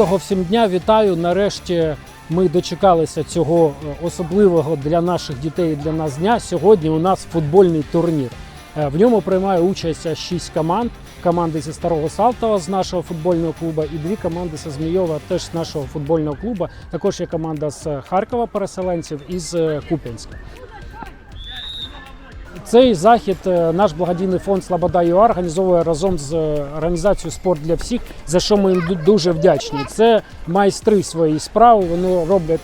Доброго всім дня, вітаю. Нарешті ми дочекалися цього е, особливого для наших дітей і для нас дня. Сьогодні у нас футбольний турнір. Е, В ньому приймає участь шість команд. Команди зі Старого Салтова з нашого футбольного клубу і дві команди зі Змійова теж з нашого футбольного клубу. Також є команда з Харкова переселенців і з е, Куп'янська. Цей захід е, наш благодійний фонд Слобода ЮА організовує разом з е, організацією Спорт для всіх, за що ми їм дуже вдячні. Це майстри своєї справи. Вони роблять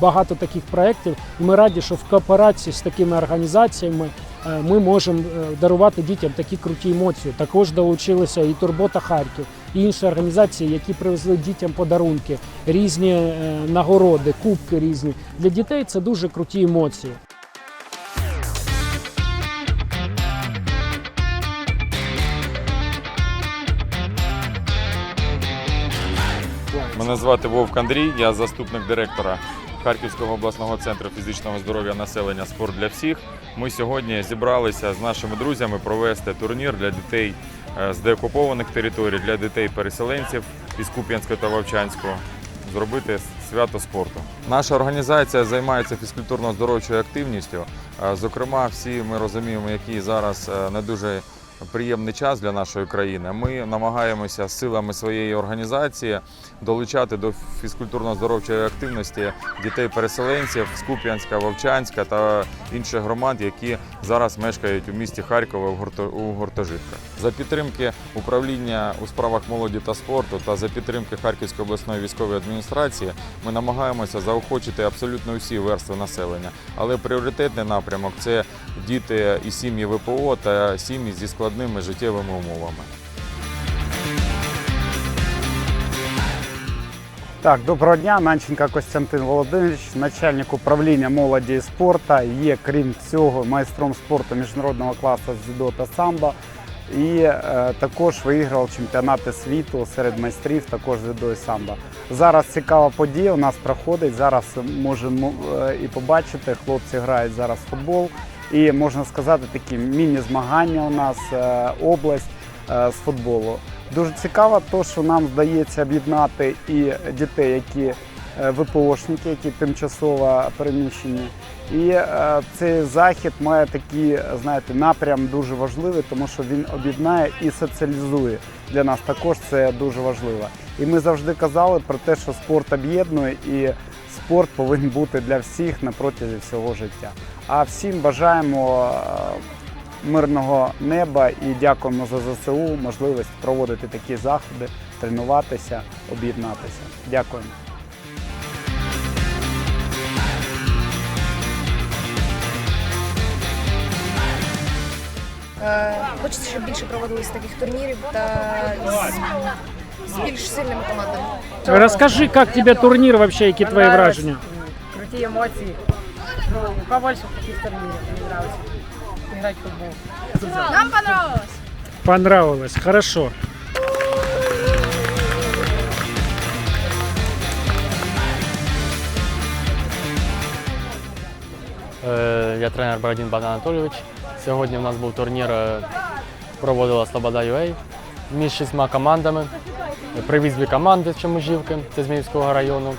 багато таких проєктів. І ми раді, що в кооперації з такими організаціями е, ми можемо дарувати дітям такі круті емоції. Також долучилися і Турбота Харків, і інші організації, які привезли дітям подарунки, різні нагороди, кубки різні. Для дітей це дуже круті емоції. Мене звати Вовк Андрій, я заступник директора Харківського обласного центру фізичного здоров'я населення Спорт для всіх. Ми сьогодні зібралися з нашими друзями провести турнір для дітей е, з деокупованих територій, для дітей-переселенців із Куп'янського та Вовчанського. Зробити свято спорту. Наша організація займається фізкультурно-здоровчою активністю. Е, Зокрема, всі ми розуміємо, який зараз е, не дуже приємний час для нашої країни. Ми намагаємося силами своєї організації долучати до фізкультурно-здоровчої активності дітей-переселенців з Куп'янська, Вовчанська та інших громад, які зараз мешкають у місті Харкова у гуртожитках. За підтримки управління у справах молоді та спорту та за підтримки Харківської обласної військової адміністрації ми намагаємося заохочити абсолютно усі верстви населення. Але пріоритетний напрямок це діти і сім'ї ВПО та сім'ї зі складними життєвими умовами. Так, доброго дня, Нанченко Костянтин Володимирович, начальник управління молоді і спорту. Є, крім цього, майстром спорту міжнародного класу з дзюдо та самбо. І е, також виіграв чемпіонати світу серед майстрів, також дзюдо і самбо. Зараз цікава подія у нас проходить. Зараз можемо е, і побачити, хлопці грають зараз в футбол. І можна сказати, такі міні-змагання у нас е, область е, з футболу. Дуже цікаво, то, що нам вдається об'єднати і дітей, які е, ВПОшники, які тимчасово переміщені. І цей захід має такий, знаєте, напрям дуже важливий, тому що він об'єднає і соціалізує. Для нас також це дуже важливо. І ми завжди казали про те, що спорт об'єднує і спорт повинен бути для всіх на протязі всього життя. А всім бажаємо е, мирного неба і дякуємо за ЗСУ, можливість проводити такі заходи, тренуватися, об'єднатися. Дякуємо. Е, Хочеться, щоб більше проводилось таких турнірів та з, з більш сильними командами. Розкажи, як тебе турнір вообще, які твої Понравилось. враження? Крутые эмоции. Ну, побольше таких турниров. Мне нравится играть в футбол. Нам понравилось! Понравилось, хорошо. Е, Я тренер Бородін Богдан Анатолійович. Сьогодні в нас був турнір, е, проводила Слобода UA між шістьма командами. Привіз дві команди з Чоможівки, це з Міївського району.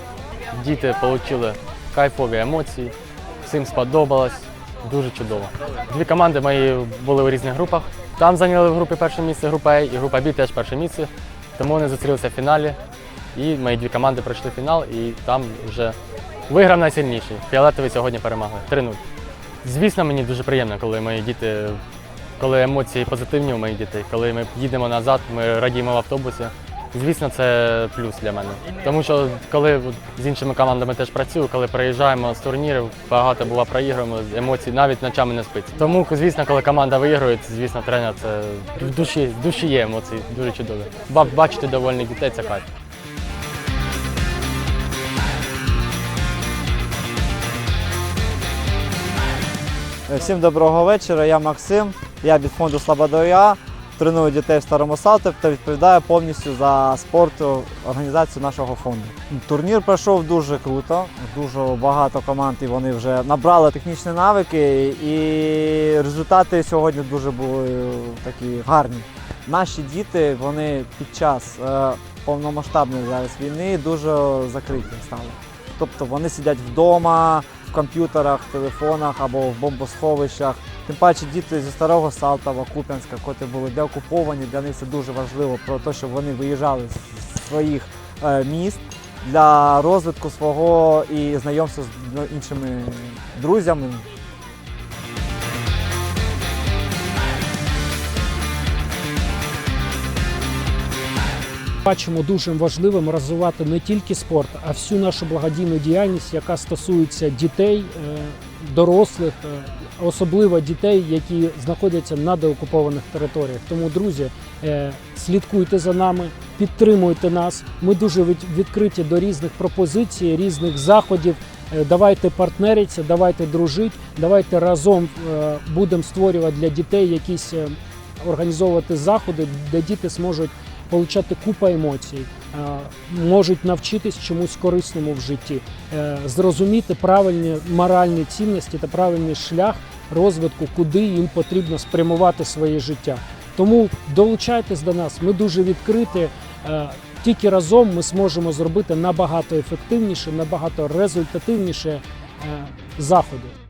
Діти отримали кайфові емоції, всім сподобалось, дуже чудово. Дві команди мої були у різних групах. Там зайняли в групі перше місце, група А, і група Б теж перше місце. Тому вони зустрілися в фіналі. І мої дві команди пройшли фінал, і там вже виграв найсильніший. Фіолетові сьогодні перемогли. 3-0. Звісно, мені дуже приємно, коли мої діти, коли емоції позитивні у моїх дітей, коли ми їдемо назад, ми радіємо в автобусі. Звісно, це плюс для мене. Тому що коли з іншими командами теж працюю, коли приїжджаємо з турнірів, багато бува проігруємо, емоцій навіть ночами не спиться. Тому, звісно, коли команда виграє, звісно, тренер це в душі, в душі є емоції, дуже чудові. Бачити довольних дітей це кайф. Всім доброго вечора. Я Максим. Я від фонду Слободоя. Треную дітей в Старому Салтові та відповідаю повністю за спорт організацію нашого фонду. Турнір пройшов дуже круто, дуже багато команд і вони вже набрали технічні навики, і результати сьогодні дуже були такі гарні. наші діти вони під час е, повномасштабної зараз війни дуже закриті стали. Тобто вони сидять вдома, в комп'ютерах, телефонах або в бомбосховищах. Тим паче діти зі старого Салтова, Куп'янська, котрі були деокуповані, для них це дуже важливо про те, щоб вони виїжджали з своїх е, міст для розвитку свого і знайомства з ну, іншими друзями, Бачимо дуже важливим розвивати не тільки спорт, а всю нашу благодійну діяльність, яка стосується дітей, е, дорослих, е, особливо дітей, які знаходяться на деокупованих територіях. Тому, друзі, е, слідкуйте за нами, підтримуйте нас. Ми дуже відкриті до різних пропозицій, різних заходів. Давайте партнеритися, давайте дружити, давайте разом будемо створювати для дітей якісь організовувати заходи, де діти зможуть отримати купу емоцій, е, можуть навчитись чомусь корисному в житті, е, зрозуміти правильні моральні цінності та правильний шлях розвитку, куди їм потрібно спрямувати своє життя. Тому долучайтесь до нас. Ми дуже відкриті. Е, Тільки разом ми зможемо зробити набагато ефективніше, набагато результативніше заходи.